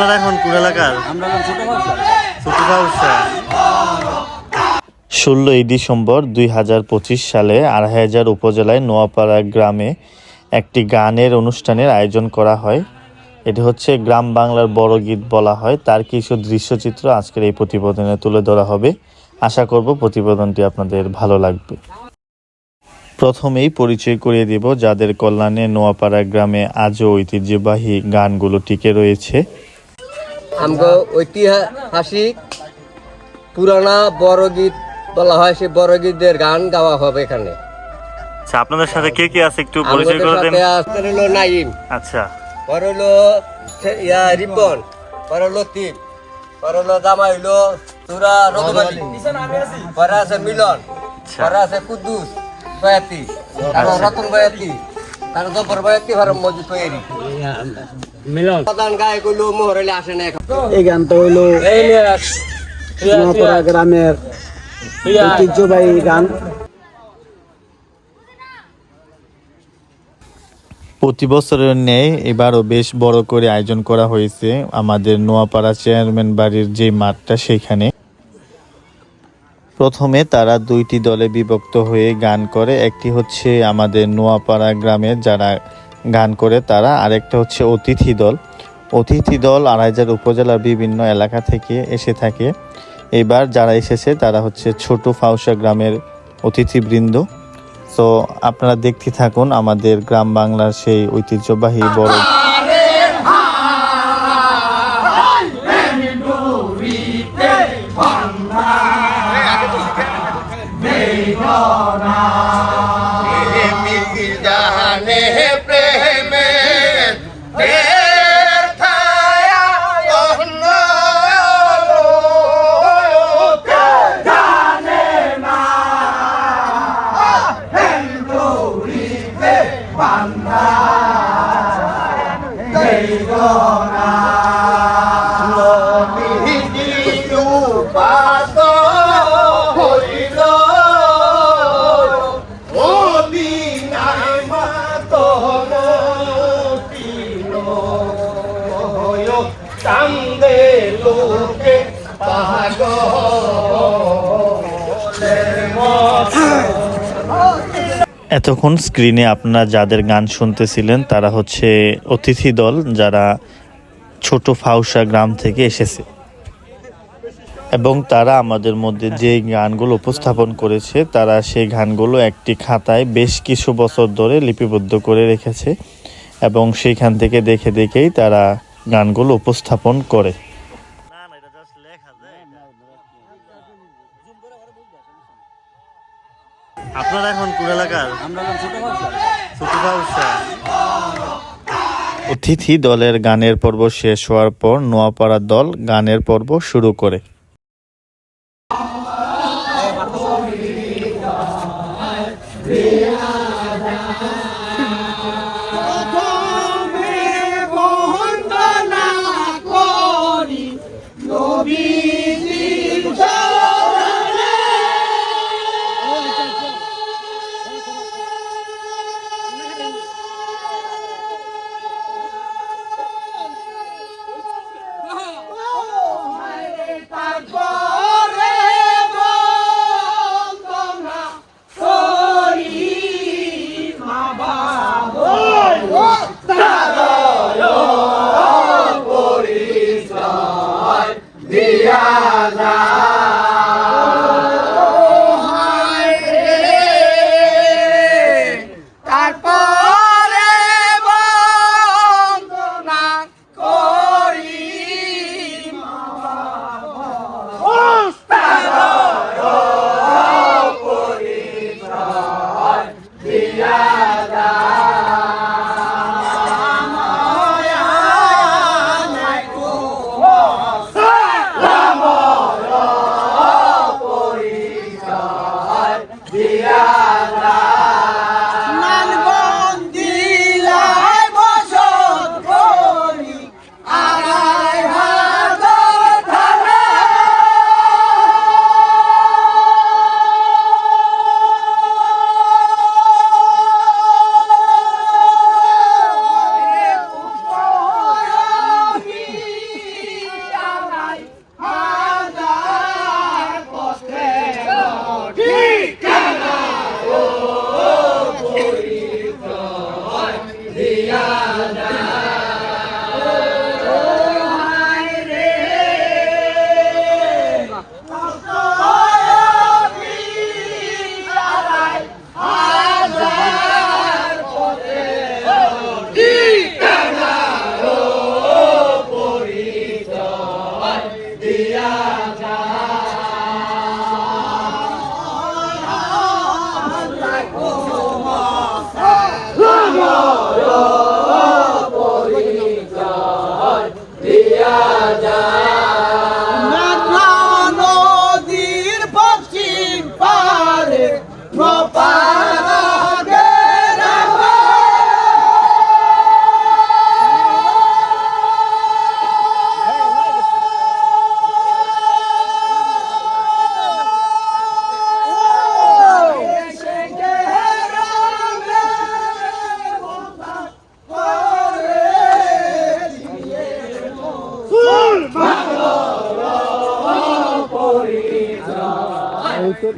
আপনারা এখন কোন এলাকার? আমরা ছোট ছোট ব্যবসা ষোলোই ডিসেম্বর দুই হাজার পঁচিশ সালে আড়াই হাজার উপজেলায় নোয়াপাড়া গ্রামে একটি গানের অনুষ্ঠানের আয়োজন করা হয়। এটি হচ্ছে গ্রাম বাংলার বড় গীত বলা হয়। তার কিছু দৃশ্যচিত্র আজকের এই প্রতিবেদনে তুলে ধরা হবে। আশা করব প্রতিবেদনটি আপনাদের ভালো লাগবে। প্রথমেই পরিচয় করিয়ে দিব যাদের কল্যাণে নোয়াপাড়া গ্রামে আজও ঐতিহ্যবাহী গানগুলো টিকে রয়েছে। আমগো ঐতিহাসিক পুরানা বড় গীত বলা হয় সেই বড় গীতের গান গাওয়া হবে এখানে। আচ্ছা আপনাদের সাথে কে কে আছে একটু আমাদের সাথে আছে হলো নাইম আচ্ছা। পর হলো ইয়া রিপন। পর হলো তিপ পর হলো জামাই হলো তুরা পরে আছে মিলন। পরে আছে কুদ্দুস বয়াতি। তারপর রতন বয়াতি। তার বয়াতি আর মজুদ তৈরি মিলন। প্রধান মোহরলে আসে না এখন। এই গানটা হইল গ্রামের ঐতিহ্যবাহী গান। প্রতি বছরের ন্যায় এবারও বেশ বড় করে আয়োজন করা হয়েছে আমাদের নোয়াপাড়া চেয়ারম্যান বাড়ির যে মাঠটা সেখানে। প্রথমে তারা দুইটি দলে বিভক্ত হয়ে গান করে একটি হচ্ছে আমাদের নোয়াপাড়া গ্রামের যারা গান করে তারা। আরেকটা হচ্ছে অতিথি দল। অতিথি দল আড়াইজার উপজেলার বিভিন্ন এলাকা থেকে এসে থাকে। এবার যারা এসেছে তারা হচ্ছে ছোট ফাউসা গ্রামের অতিথিবৃন্দ। তো আপনারা দেখতে থাকুন আমাদের গ্রাম বাংলার সেই ঐতিহ্যবাহী বড় এতক্ষণ স্ক্রিনে আপনারা যাদের গান শুনতেছিলেন, তারা হচ্ছে অতিথি দল যারা ছোট ফাউসা গ্রাম থেকে এসেছে। এবং তারা আমাদের মধ্যে যে গানগুলো উপস্থাপন করেছে, তারা সেই গানগুলো একটি খাতায় বেশ কিছু বছর ধরে লিপিবদ্ধ করে রেখেছে এবং সেইখান থেকে দেখে দেখেই তারা গানগুলো উপস্থাপন করে। অতিথি দলের গানের পর্ব শেষ হওয়ার পর নোয়াপাড়া দল গানের পর্ব শুরু করে। છે